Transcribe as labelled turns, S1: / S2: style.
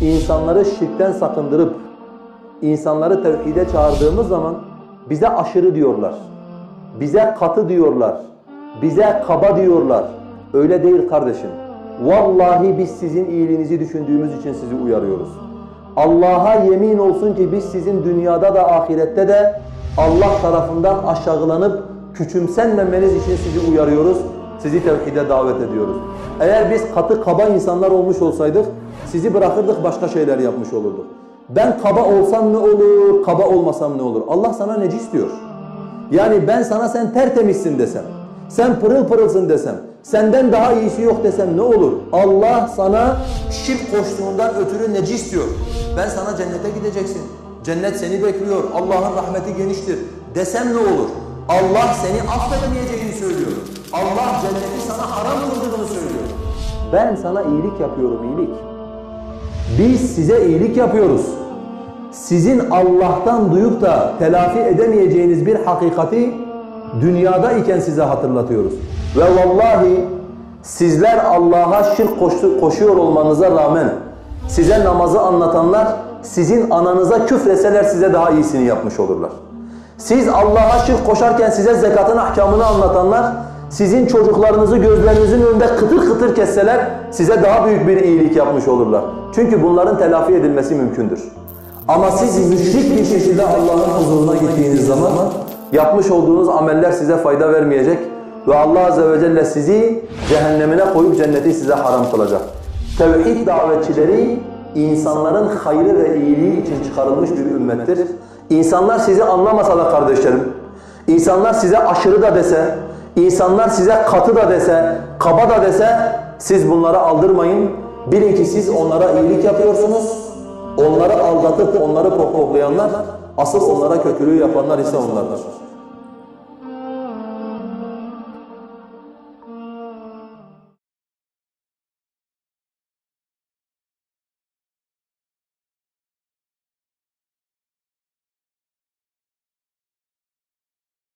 S1: insanları şirkten sakındırıp insanları tevhide çağırdığımız zaman bize aşırı diyorlar. Bize katı diyorlar. Bize kaba diyorlar. Öyle değil kardeşim. Vallahi biz sizin iyiliğinizi düşündüğümüz için sizi uyarıyoruz. Allah'a yemin olsun ki biz sizin dünyada da ahirette de Allah tarafından aşağılanıp küçümsenmemeniz için sizi uyarıyoruz. Sizi tevhide davet ediyoruz. Eğer biz katı kaba insanlar olmuş olsaydık sizi bırakırdık başka şeyler yapmış olurduk. Ben kaba olsam ne olur, kaba olmasam ne olur? Allah sana necis diyor. Yani ben sana sen tertemizsin desem, sen pırıl pırılsın desem, senden daha iyisi yok desem ne olur? Allah sana şirk koştuğundan ötürü necis diyor. Ben sana cennete gideceksin. Cennet seni bekliyor. Allah'ın rahmeti geniştir. Desem ne olur? Allah seni affedemeyeceğini söylüyor. Allah cenneti sana haram kıldığını söylüyor. Ben sana iyilik yapıyorum, iyilik. Biz size iyilik yapıyoruz. Sizin Allah'tan duyup da telafi edemeyeceğiniz bir hakikati dünyada iken size hatırlatıyoruz. Ve vallahi sizler Allah'a şirk koştu- koşuyor olmanıza rağmen size namazı anlatanlar sizin ananıza küfreseler size daha iyisini yapmış olurlar. Siz Allah'a şirk koşarken size zekatın ahkamını anlatanlar sizin çocuklarınızı gözlerinizin önünde kıtır kıtır kesseler size daha büyük bir iyilik yapmış olurlar. Çünkü bunların telafi edilmesi mümkündür. Ama siz müşrik bir şekilde Allah'ın huzuruna gittiğiniz zaman yapmış olduğunuz ameller size fayda vermeyecek ve Allah Azze ve Celle sizi cehennemine koyup cenneti size haram kılacak. Tevhid davetçileri insanların hayrı ve iyiliği için çıkarılmış bir ümmettir. İnsanlar sizi anlamasa da kardeşlerim, insanlar size aşırı da dese, insanlar size katı da dese, kaba da dese siz bunları aldırmayın. Bilin ki siz onlara iyilik yapıyorsunuz. Onları aldatıp onları pohpohlayanlar, asıl onlara kötülüğü yapanlar ise onlardır.